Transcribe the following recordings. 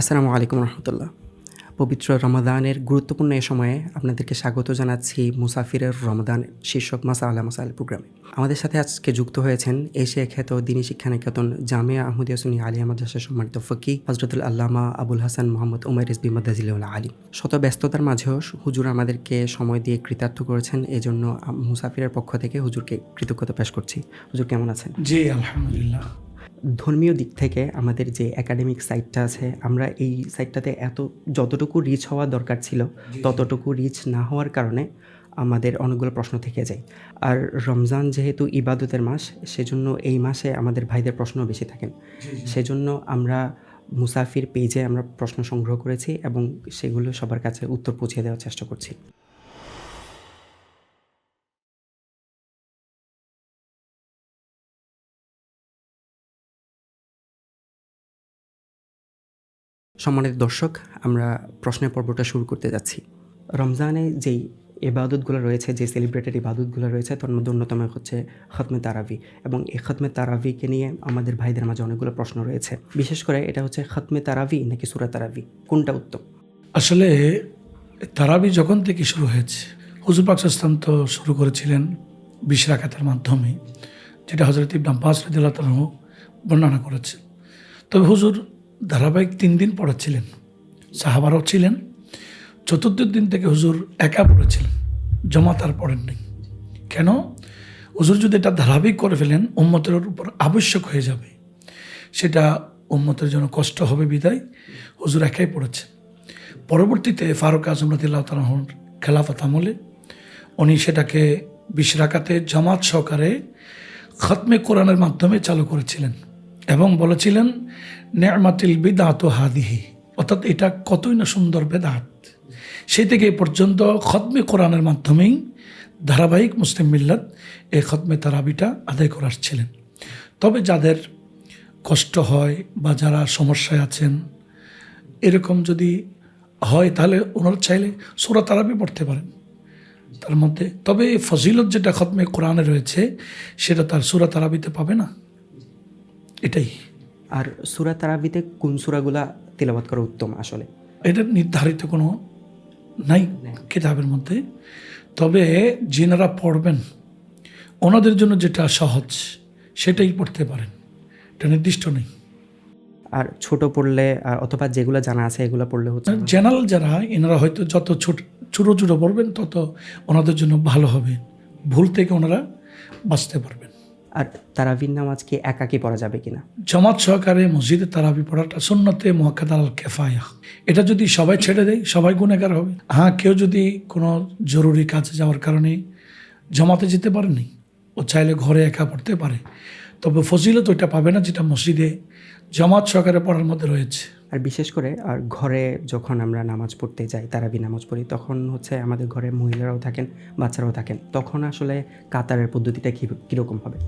আসসালামু আলাইকুম রহমতুল্লাহ। পবিত্র রমাদানের গুরুত্বপূর্ণ এ সময়ে আপনাদেরকে স্বাগত জানাচ্ছি মুসাফিরের রমাদান শীর্ষক মাসা আল্লাহ মাসাল প্রোগ্রামে। আমাদের সাথে আজকে যুক্ত হয়েছেন এশিয়া খ্যাত দিনী শিক্ষা নিকেতন জামিয়া আহমদিয়া সুনি আলিয়া মাদ্রাসা সম্মানিত ফকি হজরতুল আল্লামা আবুল হাসান মোহাম্মদ উমার ইসবি মাদাজিল্লাহ আলী শত ব্যস্ততার মাঝেও হুজুর আমাদেরকে সময় দিয়ে কৃতার্থ করেছেন, এজন্য মুসাফিরের পক্ষ থেকে হুজুরকে কৃতজ্ঞতা পেশ করছি। হুজুর কেমন আছেন? জি, আলহামদুলিল্লাহ। ধর্মীয় দিক থেকে আমাদের যে একাডেমিক সাইটটা আছে আমরা এই সাইটটাতে এত যতটুকু রিচ হওয়া দরকার ছিল ততটুকু রিচ না হওয়ার কারণে আমাদের অনেকগুলো প্রশ্ন থেকে যায়। আর রমজান যেহেতু ইবাদতের মাস সেজন্য এই মাসে আমাদের ভাইদের প্রশ্ন বেশি থাকেন সেজন্য আমরা মুসাফির পেজে আমরা প্রশ্ন সংগ্রহ করেছি এবং সেগুলো সবার কাছে উত্তর পৌঁছে দেওয়ার চেষ্টা করছি। সম্মানিত দর্শক, আমরা প্রশ্নের পর্বটা শুরু করতে যাচ্ছি। রমজানে যেই ইবাদতগুলো রয়েছে, যে সেলিব্রেটেড ইবাদতগুলো রয়েছে, তার মধ্যে অন্যতম হচ্ছে খতমে তারাবি। এবং এই খতমে তারাবিকে নিয়ে আমাদের ভাইদের মাঝে অনেকগুলো প্রশ্ন রয়েছে। বিশেষ করে এটা হচ্ছে খতমে তারাবি নাকি সুরা তারাবি? কোনটা উত্তম? আসলে তারাবি যখন থেকে শুরু হয়েছে, হুজুর পাক ইসলাম তো শুরু করেছিলেন বিশ রাকাতের মাধ্যমে, যেটা হজরত ইবনাম রদিল্লাহ বর্ণনা করেছে। তবে হুজুর ধারাবাহিক তিন দিন পড়াচ্ছিলেন। সাহাবারও ছিলেন। চতুর্থ দিন থেকে হুজুর একা পড়েছিলেন। জমাত আর পড়েননি। কেন? হুজুর যদি এটা ধারাবাহিক করে ফেলেন, উম্মতের উপর আবশ্যক হয়ে যাবে। সেটা উম্মতের জন্য কষ্ট হবে বিদায়। হুজুর একাই পড়েছেন। পরবর্তীতে ফারুক আজম রাদিল্লাহ তালাহর খেলাফত আমলে উনি সেটাকে বিশ রাকাতে জামাত সহকারে খতমে কোরআনের মাধ্যমে চালু করেছিলেন। এবং বলেছিলেন, নেমাতিল বিদাত হাদিহি। অর্থাৎ এটা কতই না সুন্দর বেদাত। সেই থেকে পর্যন্ত খতমে কোরআনের মাধ্যমেই ধারাবাহিক মুসলিম মিল্লাত এই খতমে তারাবিটা আদায় করে আসছিলেন। তবে যাদের কষ্ট হয় বা যারা সমস্যায় আছেন, এরকম যদি হয় তাহলে ওনারা চাইলে সুরা তারাবি পড়তে পারেন। তার মধ্যে তবে ফজিলত যেটা খতমে কোরআনে রয়েছে, সেটা তার সুরা তারাবিতে পাবে না। এটাই। আর সুরা তারাবিতে কোন সুরাগুলা তিলাবাত করা উত্তম আসলে? এটা নির্ধারিত কোনো নাই কিতাবের মধ্যে। তবে যিনারা পড়বেন ওনাদের জন্য যেটা সহজ সেটাই পড়তে পারেন। এটা নির্দিষ্ট নেই। আর ছোট পড়লে আর অথবা যেগুলো জানা আছে এগুলো পড়লে হচ্ছে জেনারেল যারা এনারা হয়তো যত ছোট ছোটো ছোটো পড়বেন তত ওনাদের জন্য ভালো হবে। ভুল থেকে ওনারা বাঁচতে পারবেন। আর তারাবির নামাজ কি একাকি পড়া যাবে কিনা? জামাত সহকারে মসজিদে তারাবি পড়াটা সুন্নতে মোয়াক্কাদ আল কেফায়া। এটা যদি সবাই ছেড়ে দেয়, সবাই গুণাগার হবে। হ্যাঁ কেউ যদি কোনো জরুরি কাজে যাওয়ার কারণে জমাতে যেতে পারেনি ও চাইলে ঘরে একা পড়তে পারে। তবে ফজিলত ওইটা পাবে না যেটা মসজিদে জামাত সহকারে পড়ার মধ্যে রয়েছে। আর বিশেষ করে, আর ঘরে যখন আমরা নামাজ পড়তে যাই, তারাবি নামাজ পড়ি, তখন হচ্ছে আমাদের ঘরে মহিলারাও থাকেন, বাচ্চারাও থাকেন। তখন আসলে কাতারের পদ্ধতিটা কী, কীরকম হবে?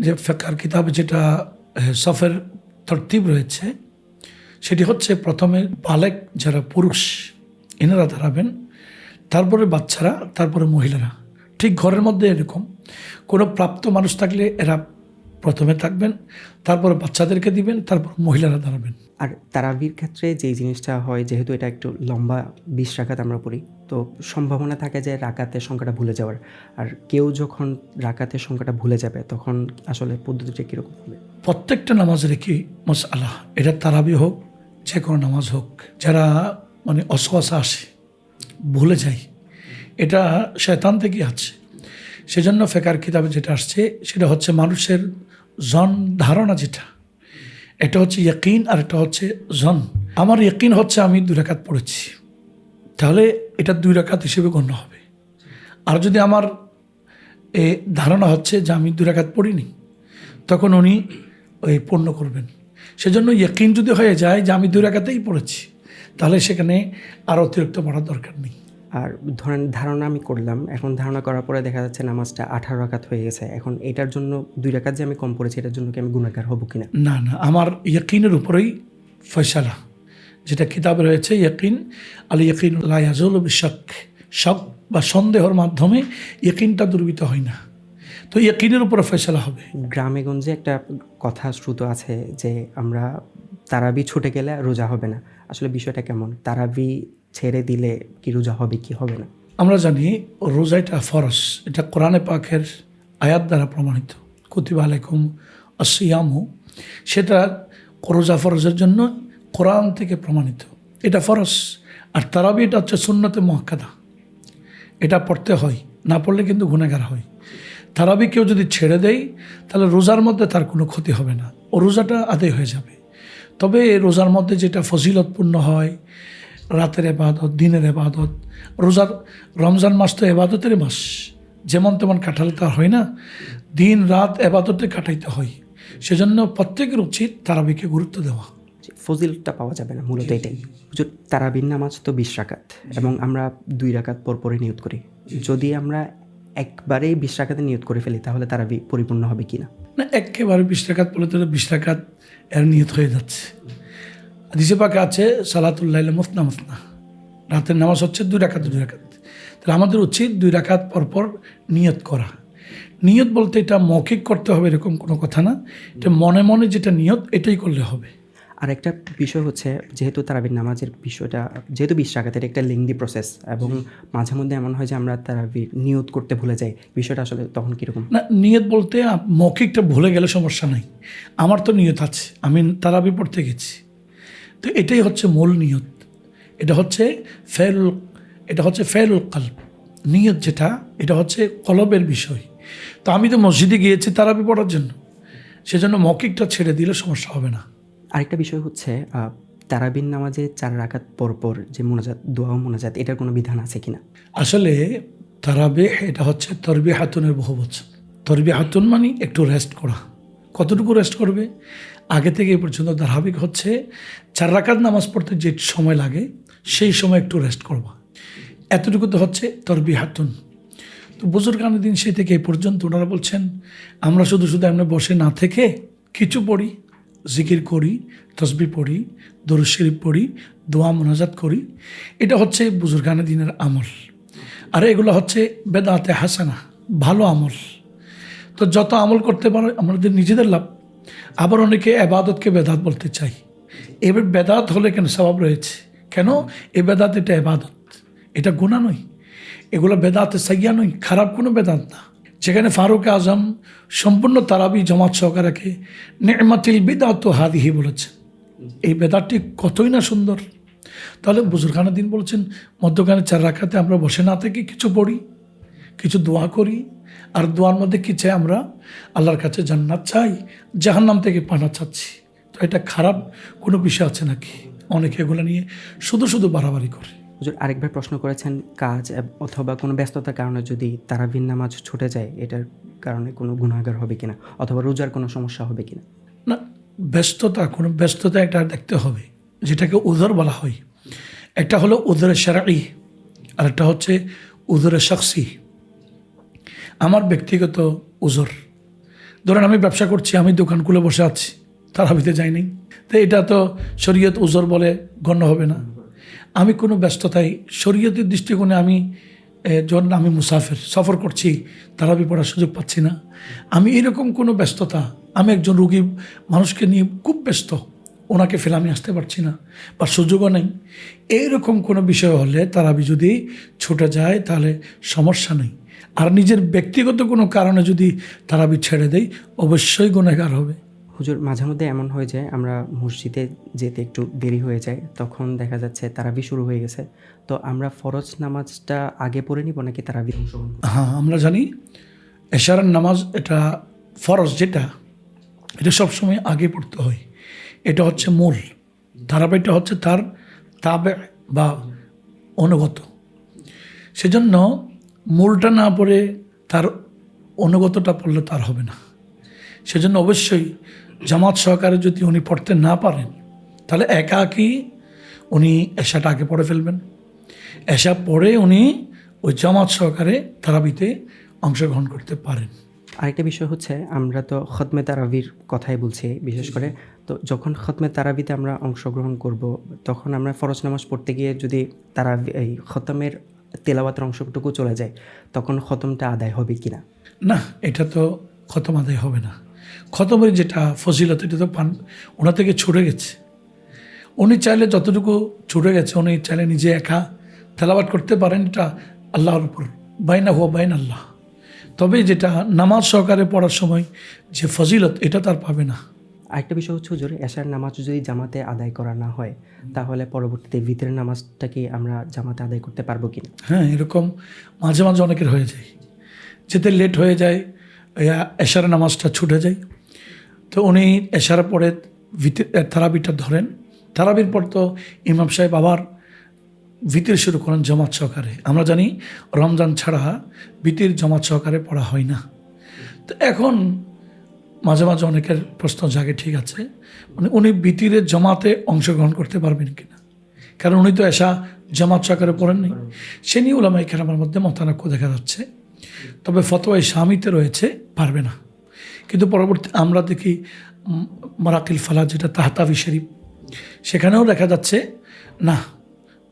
যে ফেকার কিতাবে যেটা সফের তরতিব রয়েছে, সেটি হচ্ছে প্রথমে বালেক যারা পুরুষ, এনারা দাঁড়াবেন, তারপরে বাচ্চারা, তারপরে মহিলারা। ঠিক ঘরের মধ্যে এরকম। কোনো প্রাপ্ত মানুষ থাকলে এরা প্রথমে থাকবেন তারপর বাচ্চাদেরকে দিবেন তারপর মহিলারা দাঁড়াবেন। আর তারাবির ক্ষেত্রে যেই জিনিসটা হয় যেহেতু এটা একটু লম্বা বিশ রাকাত আমরা পড়ি তো সম্ভাবনা থাকে যে রাকাতের সংখ্যাটা ভুলে যাওয়ার। আর কেউ যখন রাকাতের সংখ্যাটা ভুলে যাবে তখন আসলে পদ্ধতিটা কীরকম হবে? প্রত্যেকটা নামাজ কি মস আল্লাহ এটা তারাবি হোক যে কোনো নামাজ হোক। যারা মানে অসহসা আসে ভুলে যায় এটা শয়তান থেকে আছে সেজন্য ফেকার কিতাবে যেটা আসছে সেটা হচ্ছে মানুষের জন ধারণা যেটা, এটা হচ্ছে ইয়কিন আর এটা হচ্ছে জন। আমার ইয়কিন হচ্ছে আমি দুই রাকাত পড়েছি। তাহলে এটা দুই রাকাত হিসেবে গণ্য হবে। আর যদি আমার এ ধারণা হচ্ছে যে আমি দুই রাকাত পড়িনি, তখন উনি ওই পূর্ণ করবেন। সেজন্য ইয়কিন যদি হয়ে যায় যে আমি দুই রাকাতেই পড়েছি, তাহলে সেখানে আর অতিরিক্ত পড়ার দরকার নেই। আর ধরেন ধারণা আমি করলাম এখন ধারণা করার পরে দেখা যাচ্ছে নামাজটা আঠারো রাকাত হয়ে গেছে। এখন এটার জন্য দুই রাকাত যে আমি কম পড়েছি এটার জন্য কি আমি গুণাকার হব কিনা? না না আমার ইয়কিনের উপরেই ফয়সালা। যেটা কিতাবে রয়েছে ইয়কিন আল ইয়কিন লায়াজুল শক শক বা সন্দেহর মাধ্যমে ইয়কিনটা দুর্বৃত হয় না। তো ইয়কিনের উপরে ফয়সালা হবে। গ্রামে গঞ্জে একটা কথা শ্রুত আছে যে আমরা তারাবি ছুটে গেলে রোজা হবে না। আসলে বিষয়টা কেমন? তারাবি ছেড়ে দিলে কি রোজা হবে, কি হবে না? আমরা জানি রোজা এটা ফরস এটা কোরআনে পাখের আয়াত দ্বারা প্রমাণিত। কুতিবা আলাইকুম আসিয়ামু সেটা রোজা ফরজের জন্য কোরআন থেকে প্রমাণিত। এটা ফরস আর তারাবি এটা হচ্ছে সুন্নতে মহাক্কাদা এটা পড়তে হয়, না পড়লে কিন্তু গুণাগার হয়। তারাবি কেউ যদি ছেড়ে দেয়, তাহলে রোজার মধ্যে তার কোনো ক্ষতি হবে না। ও রোজাটা আদায় হয়ে যাবে। তবে রোজার মধ্যে যেটা ফজিলতপূর্ণ হয় রাতের এবাদত দিনের এবাদত রোজার রমজান মাস তো এবাদতের মাস। যেমন তেমন কাটালে তার হয় না। দিন রাত এবাদতে কাটাইতে হয়। সেজন্য প্রত্যেকের উচিত তারাবিকে গুরুত্ব দেওয়া। ফজিলটা পাওয়া যাবে না মূলত এটাই। হুজুর তারাবির নামাজ তো বিশ রাকাত এবং আমরা দুই রাকাত পর পরে নিয়ত করি। যদি আমরা একবারেই বিশ রাকাতে নিয়ত করে ফেলি তাহলে তারাবি পরিপূর্ণ হবে কি না না একেবারে বিশ টাকাত বলে তো বিশ টাকাত এর নিয়ত হয়ে যাচ্ছে। দিশে পাকে আছে সালাতুল্লাহ মুসনা মুসনা রাতের নামাজ হচ্ছে দুই রাকাত দুই রাকাত। তাহলে আমাদের উচিত দুই রাকাত পরপর নিয়ত করা। নিয়ত বলতে এটা মৌখিক করতে হবে এরকম কোনো কথা না। এটা মনে মনে যেটা নিয়ত এটাই করলে হবে। আর একটা বিষয় হচ্ছে যেহেতু তারাবির নামাজের বিষয়টা যেহেতু বিশ রাকাতের একটা লেংদি প্রসেস এবং মাঝে মধ্যে এমন হয় যে আমরা তারাবির নিয়ত করতে ভুলে যাই বিষয়টা আসলে তখন কীরকম? না নিয়ত বলতে মৌখিকটা ভুলে গেলে সমস্যা নাই। আমার তো নিয়ত আছে আমি তারাবি পড়তে গেছি। তো এটাই হচ্ছে মূল নিয়ত। এটা হচ্ছে ফেরুল এটা হচ্ছে ফেরুল কাল্প। নিয়ত যেটা এটা হচ্ছে কলবের বিষয়। তো আমি তো মসজিদে গিয়েছি তারাবি পড়ার জন্য। সেজন্য মৌখিকটা ছেড়ে দিলে সমস্যা হবে না। আরেকটা বিষয় হচ্ছে তারাবিন নামাজে চার রাকাত পর পর যে মোনাজাত দোয়া মোনাজাত এটার কোনো বিধান আছে কিনা? আসলে তারাবে এটা হচ্ছে তরবি হাতুনের বহু বছর তরবি হাতুন মানে একটু রেস্ট করা। কতটুকু রেস্ট করবে? আগে থেকে এ পর্যন্ত ধারাবাহিক হচ্ছে, চার রাকাত নামাজ পড়তে যে সময় লাগে, সেই সময় একটু রেস্ট করবা। এতটুকু তো হচ্ছে তরবি হাতুন তো বুজুর্গানের দিন সেই থেকে এই পর্যন্ত ওনারা বলছেন, আমরা শুধু শুধু এমনি বসে না থেকে কিছু পড়ি, জিকির করি, তসবি পড়ি, দরুদ শরীফ পড়ি, দোয়া মোনাজাত করি। এটা হচ্ছে বুজুর্গানের দিনের আমল। আর এগুলো হচ্ছে বেদাতে হাসানা, ভালো আমল। তো যত আমল করতে পারো, আমাদের নিজেদের লাভ। আবার অনেকে এবাদতকে বেদাত বলতে চাই। এবার বেদাত হলে কেন স্বভাব রয়েছে? কেন? এ বেদাত এটা এবাদত। এটা গুণা নয়। এগুলো বেদাতে সাইয়া নয়। খারাপ কোনো বেদাত না। যেখানে ফারুক আজম সম্পূর্ণ তারাবি জমাত সহকারকে নেমাতিল বেদাত হাদিহি বলেছেন। এই বেদাতটি কতই না সুন্দর। তাহলে বুজুরখানের দিন বলছেন, মধ্যখানে চার রাখাতে আমরা বসে না থেকে কিছু পড়ি। কিছু দোয়া করি। আর দোয়ার মধ্যে কি চাই আমরা? আল্লাহর কাছে জান্নাত চাই জাহান্নাম থেকে পানা চাচ্ছি। তো এটা খারাপ কোনো বিষয় আছে নাকি? অনেকে এগুলো নিয়ে শুধু শুধু বাড়াবাড়ি করে। হুজুর আরেকবার প্রশ্ন করেছেন কাজ অথবা কোনো ব্যস্ততার কারণে যদি তারাবির নামাজ ছুটে যায় এটার কারণে কোনো গুণাগার হবে কিনা? অথবা রোজার কোনো সমস্যা হবে কিনা? না ব্যস্ততা কোনো ব্যস্ততা একটা দেখতে হবে যেটাকে উদর বলা হয়। একটা হলো উদরে সারাই আর একটা হচ্ছে উদরে শখসি। আমার ব্যক্তিগত উজর। ধরেন আমি ব্যবসা করছি, আমি দোকান খুলে বসে আছি, তারাবিতে যাইনি তো এটা তো শরীয়ত উজর বলে গণ্য হবে না। আমি কোনো ব্যস্ততায়, শরীয়তের দৃষ্টিকোণে আমি যখন আমি মুসাফির, সফর করছি, তারাবি পড়ার সুযোগ পাচ্ছি না। আমি এরকম কোনো ব্যস্ততা, আমি একজন রুগী, মানুষকে নিয়ে খুব ব্যস্ত, ওনাকে ফেলে আমি আসতে পারছি না, বা সুযোগও নেই। এইরকম কোনো বিষয় হলে তারাবি যদি ছুটে যায়, তাহলে সমস্যা নেই। আর নিজের ব্যক্তিগত কোনো কারণে যদি তারাবি ছেড়ে দেয় অবশ্যই গুণাগার হবে। হুজুর মাঝে মধ্যে এমন হয়ে যায় আমরা মসজিদে যেতে একটু দেরি হয়ে যায় তখন দেখা যাচ্ছে তারাবি শুরু হয়ে গেছে। তো আমরা ফরজ নামাজটা আগে পড়ে নিব নাকি তারাবি? অংশগ্রহণ হ্যাঁ আমরা জানি এশারার নামাজ এটা ফরজ যেটা এটা সবসময় আগে পড়তে হয়। এটা হচ্ছে মূল। ধারাবাহিকটা হচ্ছে তার তাবে বা অনুগত। সেজন্য মূলটা না পড়ে তার অনুগতটা পড়লে তার হবে না। সেজন্য অবশ্যই জামাত সহকারে যদি উনি পড়তে না পারেন তাহলে একাকী উনি এশাটা আগে পড়ে ফেলবেন। এসা পড়ে উনি ওই জামাত সহকারে তারাবিতে অংশগ্রহণ করতে পারেন। আরেকটা বিষয় হচ্ছে আমরা তো খতমে তারাবির কথাই বলছি বিশেষ করে। তো যখন খতমে তারাবিতে আমরা অংশগ্রহণ করব তখন আমরা ফরজ নামাজ পড়তে গিয়ে যদি তারা এই খতমের তেলাওয়াতের অংশটুকু চলে যায়, তখন খতমটা আদায় হবে কিনা? না, এটা তো খতম আদায় হবে না। খতমের যেটা ফজিলত, এটা তো পান ওনা থেকে ছুটে গেছে। উনি চাইলে যতটুকু ছুটে গেছে, উনি চাইলে নিজে একা তেলাবাট করতে পারেন, এটা আল্লাহর উপর। বাইনা হুয়া বাইন আল্লাহ। তবে যেটা নামাজ সহকারে পড়ার সময় যে ফজিলত, এটা তার পাবে না। আরেকটা বিষয় হচ্ছে হুজুর, এশার নামাজ যদি জামাতে আদায় করা না হয়, তাহলে পরবর্তীতে ভিতরের নামাজটা কি আমরা জামাতে আদায় করতে পারব কি না হ্যাঁ এরকম মাঝে মাঝে অনেকের হয়ে যায়। যেতে লেট হয়ে যায় এশার নামাজটা ছুটে যায়। তো উনি এশার পরে তারাবিটা ধরেন। তারাবির পর তো ইমাম সাহেব আবার ভিতির শুরু করেন জমাত সহকারে। আমরা জানি রমজান ছাড়া ভিতির জমাত সহকারে পড়া হয় না। তো এখন মাঝে মাঝে অনেকের প্রশ্ন জাগে, ঠিক আছে মানে উনি ভিতিরের জমাতে অংশগ্রহণ করতে পারবেন কিনা? কারণ উনি তো এসা জামাত সহকারে পড়েননি সে নিয়ে ওলামাই খেলামের মধ্যে মতানক্য দেখা যাচ্ছে। তবে ফতোয়াই স্বামীতে রয়েছে, পারবে না। কিন্তু পরবর্তী আমরা দেখি মারাকিল ফালা যেটা তাহতাবি শরীফ, সেখানেও দেখা যাচ্ছে, না,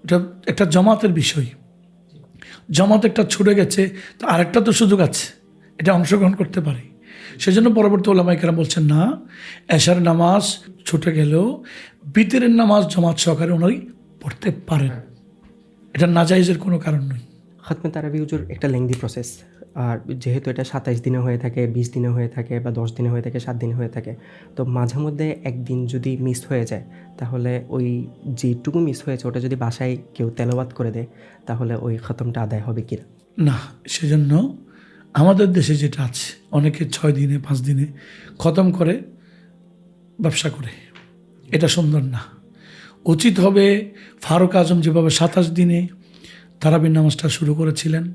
এটা একটা জমাতের বিষয়। জমাত একটা ছুটে গেছে, তো আরেকটা তো সুযোগ আছে, এটা অংশগ্রহণ করতে পারে। সেজন্য পরবর্তী ওলামাইকেরা বলছেন না এশার নামাজ ছুটে গেলেও বিতিরের নামাজ জমাত সহকারে উনি পড়তে পারেন। এটা নাজাইজের কোনো কারণ নয়। খতমে তারাবি হুজুর একটা লেংদি প্রসেস আর যেহেতু এটা সাতাইশ দিনে হয়ে থাকে বিশ দিনে হয়ে থাকে বা দশ দিনে হয়ে থাকে সাত দিনে হয়ে থাকে তো মাঝে মধ্যে একদিন যদি মিস হয়ে যায় তাহলে ওই যেটুকু মিস হয়েছে ওটা যদি বাসায় কেউ তেলাওয়াত করে দেয় তাহলে ওই খতমটা আদায় হবে কিনা? না সেজন্য আমাদের দেশে যেটা আছে, অনেকে ছয় দিনে, পাঁচ দিনে খতম করে, ব্যবসা করে। এটা সুন্দর না। উচিত হবে ফারুক আজম যেভাবে সাতাশ দিনে তারাবির নামাজটা শুরু করেছিলেন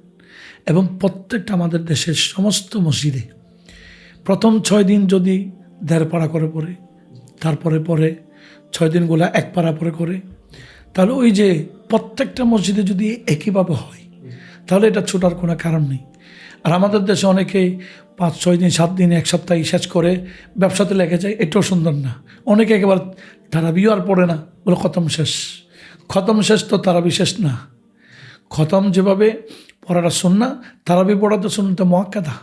এবং প্রত্যেকটা আমাদের দেশের সমস্ত মসজিদে প্রথম ছয় দিন যদি দেড় পাড়া করে পড়ে, তারপরে পরে ছয় দিনগুলো এক পাড়া পরে করে, তাহলে ওই যে প্রত্যেকটা মসজিদে যদি একইভাবে হয় তাহলে এটা ছোটার কোনো কারণ নেই। আর আমাদের দেশে অনেকেই পাঁচ, ছয় দিন, সাত দিন, এক সপ্তাহ শেষ করে ব্যবসাতে লেগে যায়, এটাও সুন্দর না। অনেকে একেবারে তারাবিও আর পড়ে না, বলে খতম শেষ। খতম শেষ তো তারাবি শেষ না। খতম যেভাবে পড়াটা শুননা তারাবি পড়া তো শুনতে মহাক্কাদা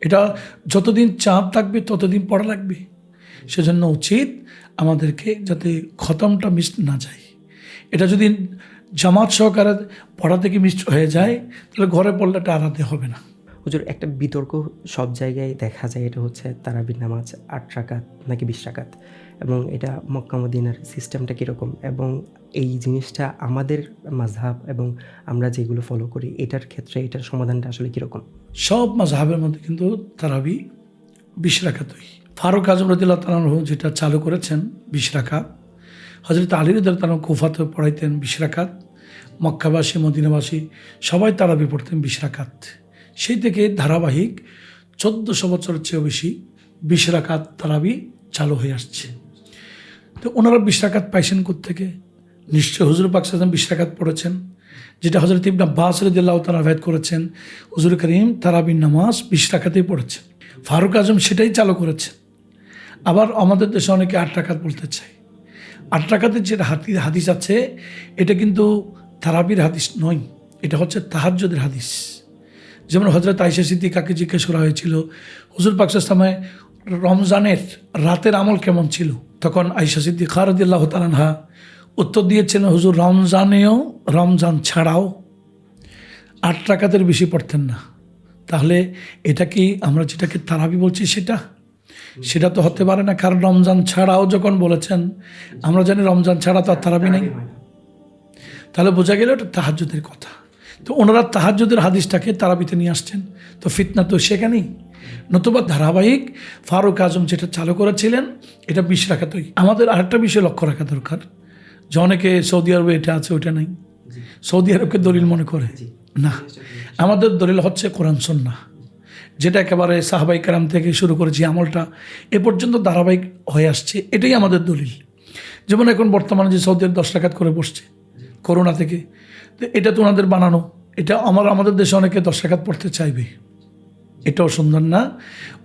এটা যতদিন চাঁদ থাকবে, ততদিন পড়া লাগবে। সেজন্য উচিত আমাদেরকে যাতে খতমটা মিস না যায়। এটা যদি জামাত সহকারে পড়া থেকে মিস হয়ে যায় তাহলে ঘরে পড়লে আরাধে হবে না। হুজুর একটা বিতর্ক সব জায়গায় দেখা যায় এটা হচ্ছে তারাবির নামাজ আট রাকাত নাকি বিশ রাকাত এবং এটা মক্কা মদিনার সিস্টেমটা কীরকম এবং এই জিনিসটা আমাদের মাঝহাব এবং আমরা যেগুলো ফলো করি এটার ক্ষেত্রে এটার সমাধানটা আসলে কীরকম? সব মাঝহাবের মধ্যে কিন্তু তারাবি বিশ রাখাতই ফারুক আজম রদিল্লাহ তালাহ যেটা চালু করেছেন বিশ রাখাত হজরত আলী তালাহ কুফাতে পড়াইতেন বিশ রাখাত মক্কাবাসী, মদিনাবাসী সবাই তারাবি পড়তেন বিশ রাখাত সেই থেকে ধারাবাহিক চোদ্দোশো বছরের চেয়েও বেশি বিশ রাকাত তারাবি চালু হয়ে আসছে। তো ওনারা বিশ রাকাত পাইছেন থেকে নিশ্চয় হুজুর পাক সাল্লাম বিশ পড়েছেন, যেটা হজরত ইবনা বাস রদিল্লাহ তালা ভেদ করেছেন। হুজুর করিম তারাবির নামাজ বিশ রাকাতেই পড়েছেন। ফারুক আজম সেটাই চালু করেছেন। আবার আমাদের দেশে অনেকে আট রাকাত বলতে চায়। আট রাকাতের যে হাতি, হাদিস আছে, এটা কিন্তু তারাবির হাদিস নয়, এটা হচ্ছে তাহাজ্জুদের হাদিস। যেমন হজরত আইসা সিদ্দিকাকে জিজ্ঞেস করা হয়েছিল, হুজুর পাকসামে রমজানের রাতের আমল কেমন ছিল? তখন আইসা সিদ্দিকা রদিল্লাহ তালানহা উত্তর দিয়েছেন, হুজুর, রমজানেও রমজান ছাড়াও আট টাকাতের বেশি পড়তেন না। তাহলে এটা কি আমরা যেটাকে তারাবি বলছি সেটা? সেটা তো হতে পারে না কারণ রমজান ছাড়াও যখন বলেছেন আমরা জানি রমজান ছাড়া তো আর তারাবি নেই। তাহলে বোঝা গেল এটা তাহাজ্জুদের কথা। তো ওনারা তাহাজ্জুদের হাদিসটাকে তারাবিতে নিয়ে আসছেন। তো ফিতনা তো সেখানেই। নতুবা ধারাবাহিক ফারুক আজম যেটা চালু করেছিলেন এটা বিশ রাখাতই আমাদের আরেকটা বিষয় লক্ষ্য রাখা দরকার। যে অনেকে সৌদি আরবে এটা আছে ওইটা নেই। সৌদি আরবকে দলিল মনে করে। না। আমাদের দলিল হচ্ছে কোরআন সন্না যেটা একেবারে সাহাবাই কারাম থেকে শুরু করেছি আমলটা এ পর্যন্ত ধারাবাহিক হয়ে আসছে, এটাই আমাদের দলিল। যেমন এখন বর্তমানে যে সৌদি আরব দশ টাকাত করে বসছে করোনা থেকে, তো এটা তো ওনাদের বানানো, এটা আমার আমাদের দেশে অনেকে দশ টাকাত পড়তে চাইবে। এটাও সুন্দর না,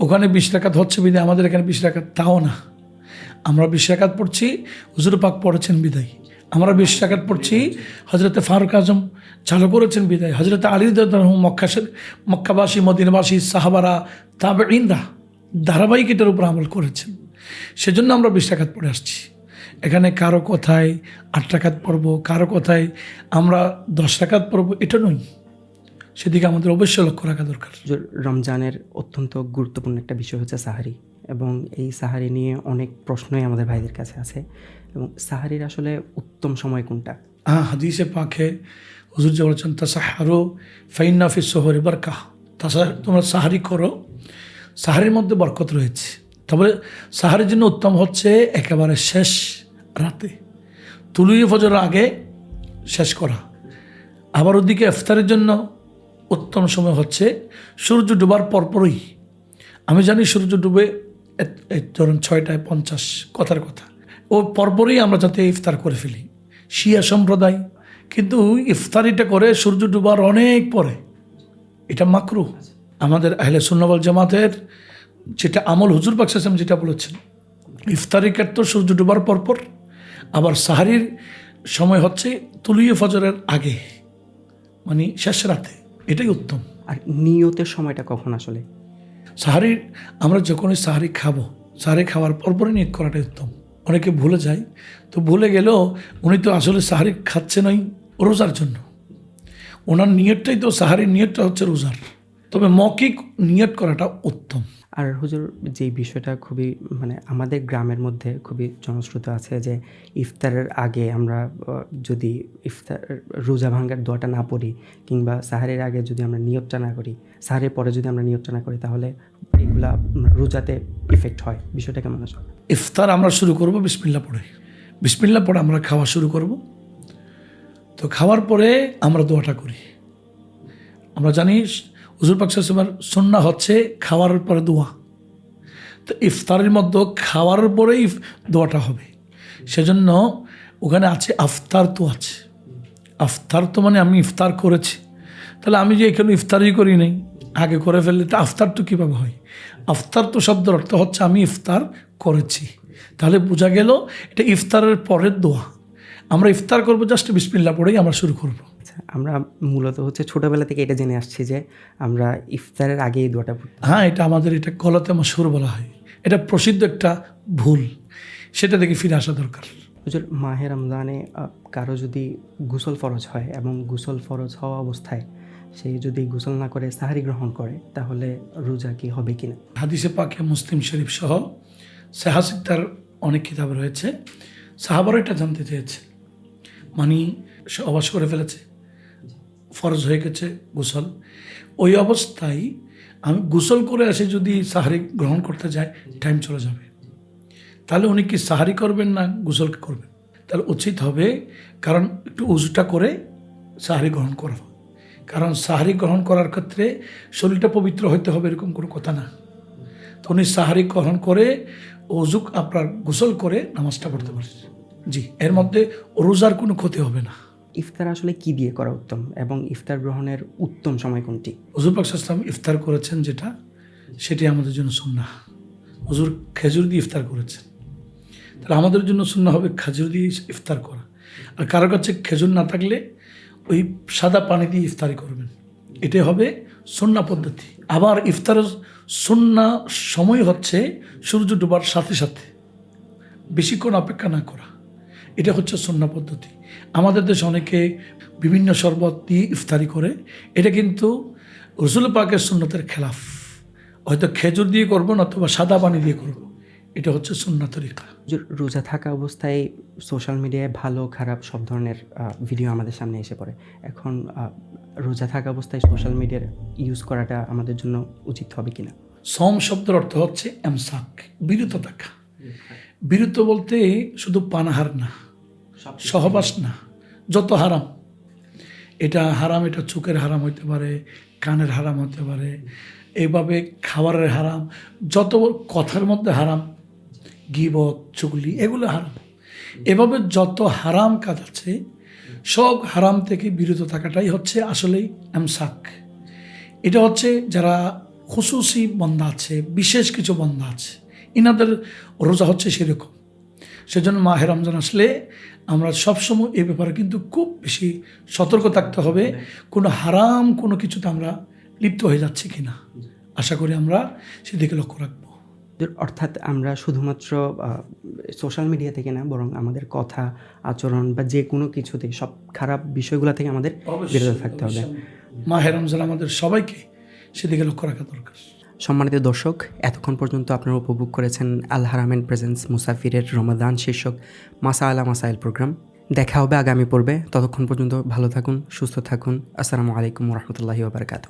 ওখানে বিশ টাকাত হচ্ছে বিদায়, আমাদের এখানে বিশ টাকাত তাও না। আমরা বিশ টাকাত পড়ছি, হুজুর পাক পড়েছেন বিদায়। আমরা বিশ টাকাত পড়ছি। হজরতে ফারুক আজম চালু করেছেন বিদায়। হজরতে আলী মক্কা মক্কাবাসী মদিনবাসী, সাহাবারা তাবে ইন্দা ধারাবাহিক এটার উপর আমল করেছেন। সেজন্য আমরা বিশ টাকাত পড়ে আসছি। এখানে কারও কথায় আট টাকাত পড়ব, কারও কথায় আমরা দশ টাকাত পড়ব, এটা নই সেদিকে আমাদের অবশ্যই লক্ষ্য রাখা দরকার। রমজানের অত্যন্ত গুরুত্বপূর্ণ একটা বিষয় হচ্ছে সাহারি। এবং এই সাহারি নিয়ে অনেক প্রশ্নই আমাদের ভাইদের কাছে আছে। এবং সাহারির আসলে উত্তম সময় কোনটা? হ্যাঁ হাদিসে পাখে হুজুর যে বলেছেন, তাসাহারো ফাইন্না ফি শহরে বারকাহ। তাসা তোমরা সাহারি করো, সাহারির মধ্যে বরকত রয়েছে। তবে সাহারির জন্য উত্তম হচ্ছে একেবারে শেষ রাতে। তুলুই ফজরের আগে শেষ করা। আবার ওদিকে ইফতারের জন্য উত্তম সময় হচ্ছে সূর্য ডুবার পরপরই। আমি জানি সূর্য ডুবে ধরুন ছয়টায় পঞ্চাশ, কথার কথা। ও পরপরই আমরা যাতে ইফতার করে ফেলি। শিয়া সম্প্রদায় কিন্তু ইফতারিটা করে সূর্য ডুবার অনেক পরে। এটা মাকরু। আমাদের আহলে সুন্নবল জামাতের যেটা আমল হুজুর বাকসাম যেটা বলেছেন ইফতারি তো সূর্য ডুবার পরপর আবার সাহারির সময় হচ্ছে তুলিয়ে ফজরের আগে মানে শেষ রাতে। এটাই উত্তম। আর নিয়তের সময়টা কখন আসলে? সাহারির আমরা যখনই সাহারি খাব সাহারি খাওয়ার পরপরই নিয়ত করাটাই উত্তম। অনেকে ভুলে যায়। তো ভুলে গেলেও উনি তো আসলে সাহারি খাচ্ছে নাই রোজার জন্য। ওনার নিয়তটাই তো সাহারির নিয়তটা হচ্ছে রোজার। তবে মৌখিক নিয়ত করাটা উত্তম। আর হুজুর যে বিষয়টা খুবই মানে আমাদের গ্রামের মধ্যে খুবই জনশ্রুত আছে যে ইফতারের আগে আমরা যদি ইফতার, রোজা ভাঙ্গার দোয়াটা না পড়ি কিংবা সাহারের আগে যদি আমরা নিয়তটা না করি, সাহারের পরে যদি আমরা নিয়তটা না করি তাহলে এগুলা রোজাতে ইফেক্ট হয়, বিষয়টা কেমন আসলে ইফতার আমরা শুরু করব বিসমিল্লা পড়ে। বিসমিল্লা পড়ে আমরা খাওয়া শুরু করব। তো খাওয়ার পরে আমরা দোয়াটা করি। আমরা জানি, হুজুর পাকসামের সন্না হচ্ছে খাওয়ার পরে দোয়া। তো ইফতারের মধ্যে খাওয়ার পরেই দোয়াটা হবে। সেজন্য ওখানে আছে আফতার তো আছে। আফতার তো মানে আমি ইফতার করেছি। তাহলে আমি যে এখানে ইফতারই করি নাই, আগে করে ফেললে তো আফতার তো কীভাবে হয়? আফতার তো শব্দের অর্থ হচ্ছে আমি ইফতার করেছি। তাহলে বোঝা গেল এটা ইফতারের পরের দোয়া। আমরা ইফতার করব জাস্ট বিসমিল্লা পড়েই আমরা শুরু করব। আচ্ছা আমরা মূলত হচ্ছে ছোটোবেলা থেকে এটা জেনে আসছি যে আমরা ইফতারের আগে এই দোয়াটা পড়ি হ্যাঁ এটা আমাদের এটা গলাতে মাসুর বলা হয়। এটা প্রসিদ্ধ একটা ভুল। সেটা থেকে ফিরে আসা দরকার। হুজুর মাহে রমজানে কারও যদি গোসল ফরজ হয় এবং গোসল ফরজ হওয়া অবস্থায় সে যদি গোসল না করে, সাহারি গ্রহণ করে, তাহলে রোজা কি হবে কিনা? হাদিসে পাকে মুসলিম শরীফ সহ সেহাসিকদার অনেক কিতাব রয়েছে। সাহাবার এটা জানতে চেয়েছে। মানে সে অবাস করে ফেলেছে, ফরজ হয়ে গেছে গোসল। ওই অবস্থায় আমি গোসল করে এসে যদি সাহারি গ্রহণ করতে যাই টাইম চলে যাবে। তাহলে উনি কি সাহারি করবেন না গোসল করবেন? তাহলে উচিত হবে কারণ একটু উজুটা করে সাহারি গ্রহণ করা। কারণ সাহারি গ্রহণ করার ক্ষেত্রে শরীরটা পবিত্র হইতে হবে এরকম কোনো কথা না। তো উনি সাহারি গ্রহণ করে অজুক আপনার গোসল করে নামাজটা পড়তে পারে জি এর মধ্যে রোজার কোনো ক্ষতি হবে না। ইফতার আসলে কি দিয়ে করা উত্তম এবং ইফতার গ্রহণের উত্তম সময় কোনটি? হুজুর পাক ইসলাম ইফতার করেছেন যেটা সেটি আমাদের জন্য সুন্না হুজুর খেজুর দিয়ে ইফতার করেছেন। তাহলে আমাদের জন্য সুন্না হবে খেজুর দিয়ে ইফতার করা। আর কারও কাছে খেজুর না থাকলে ওই সাদা পানি দিয়ে ইফতারি করবেন। এটাই হবে সন্না পদ্ধতি। আবার ইফতারের সন্না সময় হচ্ছে সূর্য ডোবার সাথে সাথে। বেশিক্ষণ অপেক্ষা না করা। এটা হচ্ছে সন্না পদ্ধতি। আমাদের দেশে অনেকে বিভিন্ন শরবত দিয়ে ইফতারি করে। এটা কিন্তু রসুল পাকের সুন্নতের খেলাফ। হয়তো খেজুর দিয়ে করব না অথবা সাদা পানি দিয়ে করব এটা হচ্ছে সুন্না তরিকা রোজা থাকা অবস্থায় সোশ্যাল মিডিয়ায় ভালো খারাপ সব ধরনের ভিডিও আমাদের সামনে এসে পড়ে। এখন রোজা থাকা অবস্থায় সোশ্যাল মিডিয়ার ইউজ করাটা আমাদের জন্য উচিত হবে কিনা? সম শব্দের অর্থ হচ্ছে এমসাক বিরত থাকা। বিরত বলতে শুধু পানাহার না সহবাস না যত হারাম। এটা হারাম এটা চোখের হারাম হইতে পারে কানের হারাম হতে পারে এভাবে খাবারের হারাম যত কথার মধ্যে হারাম গিবত, চুগলি, এগুলো হারাম। এভাবে যত হারাম কাজ আছে, সব হারাম থেকে বিরত থাকাটাই হচ্ছে আসলেই এমসাক এটা হচ্ছে যারা খুশুসি বন্ধা আছে, বিশেষ কিছু বন্ধা আছে, ইনাদের রোজা হচ্ছে সেরকম। সেজন্য মাহের রমজান আসলে আমরা সবসময় এ ব্যাপারে কিন্তু খুব বেশি সতর্ক থাকতে হবে, কোনো হারাম কোনো কিছুতে আমরা লিপ্ত হয়ে যাচ্ছি কিনা। আশা করি আমরা সেদিকে লক্ষ্য রাখব। অর্থাৎ আমরা শুধুমাত্র সোশ্যাল মিডিয়া থেকে না বরং আমাদের কথা আচরণ বা যে কোনো কিছুতে সব খারাপ বিষয়গুলো থেকে আমাদের বিরত থাকতে হবে। মাহের রমজান আমাদের সবাইকে সেদিকে লক্ষ্য রাখা দরকার। সম্মানিত দর্শক এতক্ষণ পর্যন্ত আপনারা উপভোগ করেছেন আল হারামেন প্রেজেন্স মুসাফিরের রমাদান শীর্ষক মাসা আলা মাসাইল প্রোগ্রাম। দেখা হবে আগামী পর্বে। ততক্ষণ পর্যন্ত ভালো থাকুন সুস্থ থাকুন। আসসালামু আলাইকুম রহমতুল্লাহি ওবরাকাতু